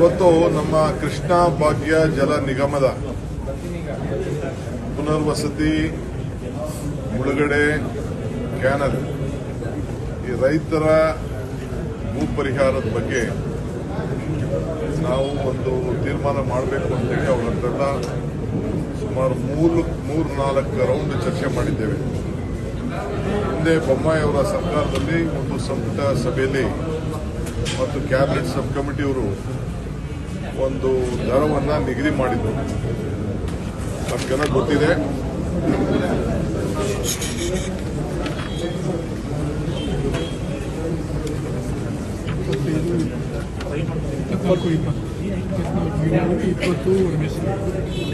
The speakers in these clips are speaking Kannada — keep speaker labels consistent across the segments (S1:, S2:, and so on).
S1: ಇವತ್ತು ನಮ್ಮ ಕೃಷ್ಣ ಭಾಗ್ಯ ಜಲ ನಿಗಮದ ಪುನರ್ವಸತಿ ಮುಳುಗಡೆ ಕ್ಯಾನಲ್ ಈ ರೈತರ ಭೂ ಪರಿಹಾರದ ಬಗ್ಗೆ ನಾವು ಒಂದು ತೀರ್ಮಾನ ಮಾಡಬೇಕು ಅಂತೇಳಿ ಹೇಳಿ ಹತ್ರೆಲ್ಲ ಸುಮಾರು ಮೂರು ಮೂರು ನಾಲ್ಕು ರೌಂಡ್ ಚರ್ಚೆ ಮಾಡಿದ್ದೇವೆ. ಹಿಂದೆ ಬೊಮ್ಮಾಯಿ ಅವರ ಸರ್ಕಾರದಲ್ಲಿ ಒಂದು ಸಂಪುಟ ಸಭೆಯಲ್ಲಿ ಮತ್ತು ಕ್ಯಾಬಿನೆಟ್ ಸಬ್ ಕಮಿಟಿಯವರು ಒಂದು ದರವನ್ನು ನಿಗದಿ ಮಾಡಿದ್ರು. ನಮಗೆಲ್ಲ ಗೊತ್ತಿದೆ.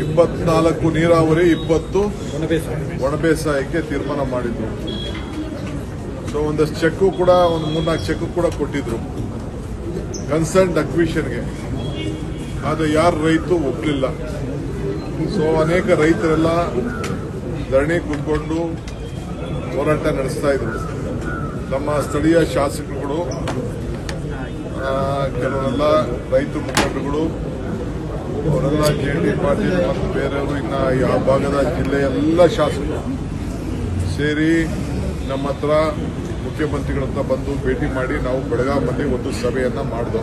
S1: ಇಪ್ಪತ್ನಾಲ್ಕು ನೀರಾವರಿ ಇಪ್ಪತ್ತು ಒಣ ಬೇಸಾಯಕ್ಕೆ ತೀರ್ಮಾನ ಮಾಡಿದ್ರು. ಸೊ ಒಂದಷ್ಟು ಚೆಕ್ಕು ಕೂಡ ಒಂದು ಮೂರ್ನಾಲ್ಕು ಚೆಕ್ ಕೂಡ ಕೊಟ್ಟಿದ್ರು. ಕನ್ಸರ್ನ್ ಅಕ್ವಿಷನ್ಗೆ ಆದರೆ ಯಾರು ರೈತು ಒಪ್ಪಲಿಲ್ಲ ಸೊ ಅನೇಕ ರೈತರೆಲ್ಲ ಧರಣಿ ಕೂತ್ಕೊಂಡು ಹೋರಾಟ ನಡೆಸ್ತಾ ಇದ್ರು. ನಮ್ಮ ಸ್ಥಳೀಯ ಶಾಸಕರುಗಳು ಕೆಲವರೆಲ್ಲ ರೈತ ಮುಖಂಡರುಗಳು, ಅವರೆಲ್ಲ ಜೆ ಡಿ ಪಾಟೀಲ್ ಮತ್ತು ಬೇರೆಯವರು, ಇನ್ನು ಯಾವ ಭಾಗದ ಜಿಲ್ಲೆಯ ಎಲ್ಲ ಶಾಸಕರು ಸೇರಿ ನಮ್ಮ ಹತ್ರ ಮುಖ್ಯಮಂತ್ರಿಗಳತ್ತ ಬಂದು ಭೇಟಿ ಮಾಡಿ ನಾವು ಬೆಳಗಾವಲ್ಲಿ ಒಂದು ಸಭೆಯನ್ನು ಮಾಡಿದೋ.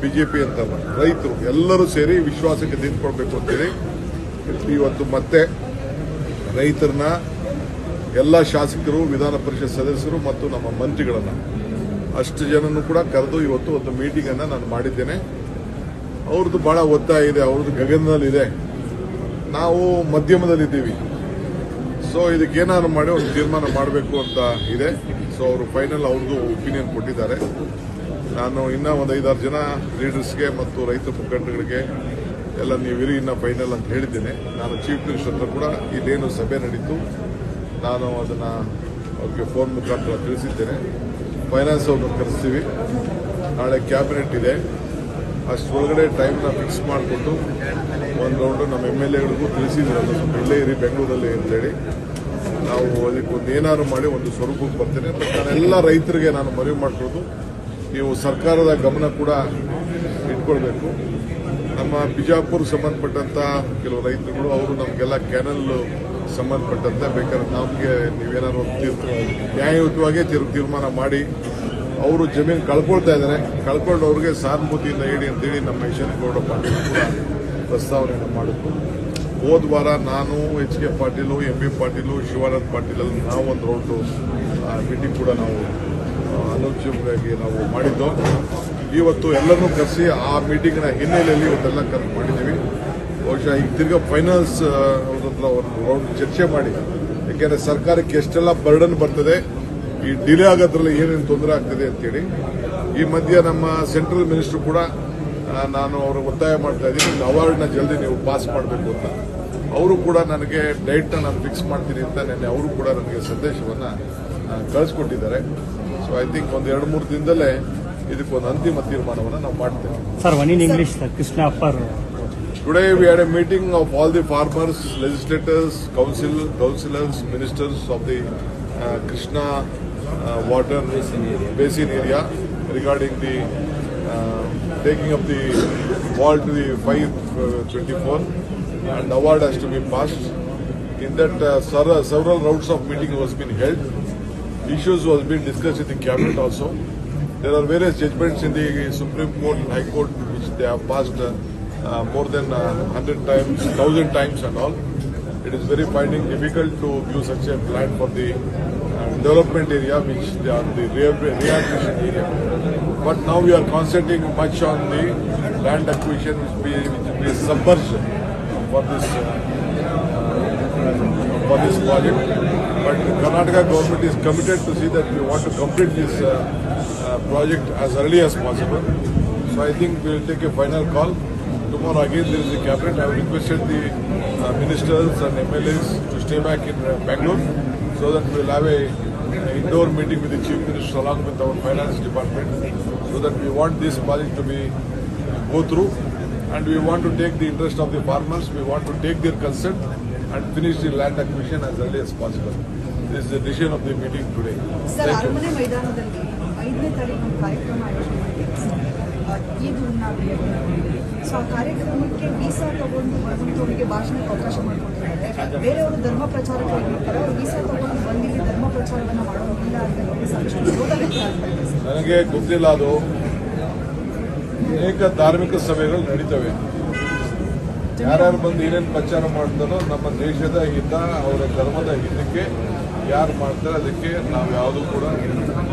S1: ಬಿಜೆಪಿ ಅಂತ ರೈತರು ಎಲ್ಲರೂ ಸೇರಿ ವಿಶ್ವಾಸಕ್ಕೆ ನಿಂತ್ಕೊಳ್ಬೇಕು ಅಂತೇಳಿ ಇವತ್ತು ಮತ್ತೆ ರೈತರನ್ನ ಎಲ್ಲ ಶಾಸಕರು, ವಿಧಾನ ಪರಿಷತ್ ಸದಸ್ಯರು ಮತ್ತು ನಮ್ಮ ಮಂತ್ರಿಗಳನ್ನು ಅಷ್ಟು ಜನನು ಕೂಡ ಕರೆದು ಇವತ್ತು ಒಂದು ಮೀಟಿಂಗ್ ಅನ್ನ ನಾನು ಮಾಡಿದ್ದೇನೆ. ಅವ್ರದ್ದು ಬಹಳ ಒತ್ತಾಯ ಇದೆ, ಅವ್ರದ್ದು ಗಗನದಲ್ಲಿದೆ ನಾವು ಮಧ್ಯಮದಲ್ಲಿದ್ದೀವಿ ಸೊ ಇದಕ್ಕೆ ಏನಾದ್ರು ಮಾಡಿ ಒಂದು ತೀರ್ಮಾನ ಮಾಡಬೇಕು ಅಂತ ಇದೆ. ಸೊ ಅವರು ಫೈನಲ್ ಅವ್ರದ್ದು ಒಪಿನಿಯನ್ ಕೊಟ್ಟಿದ್ದಾರೆ. ನಾನು ಇನ್ನ ಒಂದು ಐದಾರು ಜನ ಲೀಡರ್ಸ್ಗೆ ಮತ್ತು ರೈತ ಮುಖಂಡಗಳಿಗೆ ಎಲ್ಲ ನೀವು ಇರಿ ಇನ್ನ ಫೈನಲ್ ಅಂತ ಹೇಳಿದ್ದೇನೆ. ನಾನು ಚೀಫ್ ಮಿನಿಸ್ಟರ್ ಹತ್ರ ಕೂಡ ಇಲ್ಲೇನು ಸಭೆ ನಡೀತು. ನಾನು ಅದನ್ನು ಅವ್ರಿಗೆ ಫೋನ್ ಮುಖಾಂತರ ತಿಳಿಸಿದ್ದೇನೆ. ಫೈನಾನ್ಸ್ ಅವ್ರನ್ನ ಕರೆಸ್ತೀವಿ. ನಾಳೆ ಕ್ಯಾಬಿನೆಟ್ ಇದೆ. ಅಷ್ಟರೊಳಗಡೆ ಟೈಮ್ನ ಫಿಕ್ಸ್ ಮಾಡಿಕೊಟ್ಟು ಒಂದು ರೌಂಡು ನಮ್ಮ ಎಂ ಎಲ್ ಎಗಳಿಗೂ ತಿಳಿಸಿದ್ರು ಇಲ್ಲೇ ಇರಿ, ಬೆಂಗಳೂರಲ್ಲಿ ಅಂತೇಳಿ ನಾವು ಅದಕ್ಕೆ ಒಂದು ಏನಾದ್ರು ಮಾಡಿ ಒಂದು ಸ್ವರೂಪಕ್ಕೆ ಬರ್ತೇನೆ. ಬಟ್ ನಾನೆಲ್ಲ ರೈತರಿಗೆ ನಾನು ಮನವಿ ಮಾಡ್ಕೊಳ್ಳೋದು ನೀವು ಸರ್ಕಾರದ ಗಮನ ಕೂಡ ಇಟ್ಕೊಳ್ಬೇಕು. ನಮ್ಮ ಬಿಜಾಪುರ್ ಸಂಬಂಧಪಟ್ಟಂತ ಕೆಲವು ರೈತರುಗಳು, ಅವರು ನಮಗೆಲ್ಲ ಕ್ಯಾನಲ್ ಸಂಬಂಧಪಟ್ಟಂತೆ ಬೇಕಾದ್ರೆ ನಮಗೆ ನೀವೇನಾದ್ರು ನ್ಯಾಯಯುತವಾಗಿ ತೀರ್- ತೀರ್ಮಾನ ಮಾಡಿ, ಅವರು ಜಮೀನು ಕಳ್ಕೊಳ್ತಾ ಇದ್ದಾರೆ. ಕಳ್ಕೊಂಡವ್ರಿಗೆ ಸಹಾನುಭೂತಿಯಿಂದ ಹೇಳಿ ಅಂತೇಳಿ ನಮ್ಮ ಯಶವಂತ ಗೌಡ ಪಾಟೀಲ್ ಕೂಡ ಪ್ರಸ್ತಾವನೆಯನ್ನು ಮಾಡಿದ್ರು. ಹೋದ ವಾರ ನಾನು, H K Patil, M B Patil, Shivanand Patil ನಾವು ಒಂದು ರೌಂಡು ಮೀಟಿಂಗ್ ಕೂಡ ನಾವು ಅನೌನ್ಸ್ಯವಾಗಿ ನಾವು ಮಾಡಿದ್ದು. ಇವತ್ತು ಎಲ್ಲರನ್ನೂ ಕರೆಸಿ ಆ ಮೀಟಿಂಗ್ನ ಹಿನ್ನೆಲೆಯಲ್ಲಿ ಇವತ್ತೆಲ್ಲ ಕರೆಕ್ಟ್ ಮಾಡಿದ್ದೀವಿ. ಬಹುಶಃ ಈಗ ತಿರ್ಗಾ ಫೈನಾನ್ಸ್ ರೌಂಡ್ ಚರ್ಚೆ ಮಾಡಿ. ಯಾಕೆಂದರೆ ಸರ್ಕಾರಕ್ಕೆ ಎಷ್ಟೆಲ್ಲ ಬರ್ಡನ್ ಬರ್ತದೆ, ಈ ಡಿಲೇ ಆಗೋದ್ರಲ್ಲಿ ಏನೇನು ತೊಂದರೆ ಆಗ್ತದೆ ಅಂತೇಳಿ. ಈ ಮಧ್ಯೆ ನಮ್ಮ ಸೆಂಟ್ರಲ್ ಮಿನಿಸ್ಟರ್ ಕೂಡ ನಾನು ಅವ್ರಿಗೆ ಒತ್ತಾಯ ಮಾಡ್ತಾ ಇದ್ದೀನಿ ಅವಾರ್ಡ್ನ ಜಲ್ದಿ ನೀವು ಪಾಸ್ ಮಾಡಬೇಕು ಅಂತ. ಅವರು ಕೂಡ ನನಗೆ ಡೈಟ್ನ ನಾನು ಫಿಕ್ಸ್ ಮಾಡ್ತೀನಿ ಅಂತ ನಿನ್ನೆ ಅವರು ಕೂಡ ನನಗೆ ಸಂದೇಶವನ್ನು ಕಳಿಸ್ಕೊಟ್ಟಿದ್ದಾರೆ. ಸೊ ಐ ಥಿಂಕ್ ಒಂದು ಎರಡು ಮೂರು ದಿನದಲ್ಲೇ ಇದಕ್ಕೊಂದು ಅಂತಿಮ ತೀರ್ಮಾನವನ್ನು ನಾವು ಮಾಡ್ತೇವೆ
S2: Sir, one in English, sir. Krishna Appar.
S1: Today we had a meeting of all the farmers, legislators, council, councillors, ministers of the uh, Krishna uh, water basin area regarding the uh, taking up the wall to the 524 and award has to be passed. In that uh, several several rounds of meeting was been held. Issues was being discussed in the cabinet also. There are various judgments in the Supreme Court and High Court which they have passed uh, uh, more than uh, 100 times, 1000 times and all. It is very finding difficult to give such a plan for the uh, development area, which they are the re- rehabilitation area. But now we are concentrating much on the land acquisition, which be, which be submerged for this uh, for this project. But the Karnataka government is committed to see that we want to complete this uh, uh, project as early as possible. So I think we will take a final call. Tomorrow again there is a cabinet. I have requested the uh, ministers and MLAs to stay back in uh, Bangalore so that we will have a, indoor meeting with the chief minister along with our finance department so that we want this project to be go through and we want to take the interest of the farmers, we want to take their consent and finish the land acquisition as early as possible. This is the decision of the meeting today.
S3: Sir
S1: Thank you.
S3: ಅರಮನೆ ಮೈದಾನದಲ್ಲಿ ಐದನೇ ತಾರೀಕು ಒಂದು ಕಾರ್ಯಕ್ರಮ ಆಯೋಜನೆ ಮಾಡಿದ್ದೀವಿ ಸರ್ ಆ, ಈದ್ ಉಣ್ಣಾವಿ ಸೊ ಆ ಕಾರ್ಯಕ್ರಮಕ್ಕೆ ವೀಸಾ ತಗೊಂಡು ಬರುವಂಥವರಿಗೆ ಭಾಷಣಕ್ಕೆ ಅವಕಾಶ ಮಾಡಿಕೊಟ್ಟಿದ್ದಾರೆ ಬೇರೆಯವರು ಧರ್ಮ ಪ್ರಚಾರಕರಾಗಿರ್ತಾರೆ ಅವರು ವೀಸಾ ತಗೊಂಡು ಬಂದಿಲ್ಲಿ ಧರ್ಮ ಪ್ರಚಾರವನ್ನು ಮಾಡೋದಿಲ್ಲ ಅಂತ ಹೇಳಿ ಸಾಕಷ್ಟು ವಿರೋಧ ವ್ಯಕ್ತವಾಗ್ತಾ ಇದೆ ಸರ್
S1: ನನಗೆ ಗೊತ್ತಿಲ್ಲ ಅದು ಅನೇಕ ಧಾರ್ಮಿಕ ಸಭೆಗಳು ನಡೀತವೆ ಯಾರ್ಯಾರು ಬಂದು ಏನೇನು ಪ್ರಚಾರ ಮಾಡ್ತಾರೋ ನಮ್ಮ ದೇಶದ ಹಿತ, ಅವರ ಧರ್ಮದ ಹಿತಕ್ಕೆ ಯಾರು ಮಾಡ್ತಾರೆ ಅದಕ್ಕೆ ನಾವು ಯಾವುದು ಕೂಡ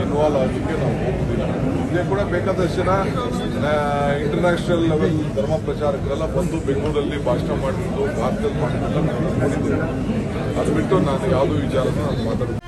S1: ಇನ್ವಾಲ್ವ್ ಆಗಲಿಕ್ಕೆ ನಾವು ಹೋಗುದಿಲ್ಲ. ಇದೇ ಕೂಡ ಬೇಕಾದಷ್ಟು ಜನ ಇಂಟರ್ನ್ಯಾಷನಲ್ ಲೆವೆಲ್ ಧರ್ಮ ಪ್ರಚಾರಕರೆಲ್ಲ ಬಂದು ಬೆಂಗಳೂರಲ್ಲಿ ಭಾಷಣ ಮಾಡಿದ್ದು ಭಾರತದಲ್ಲಿ ನಾವು ಅದು ಬಿಟ್ಟು ನಾನು ಯಾವುದೋ ವಿಚಾರನ ನಾನು ಮಾತಾಡ್ತೀನಿ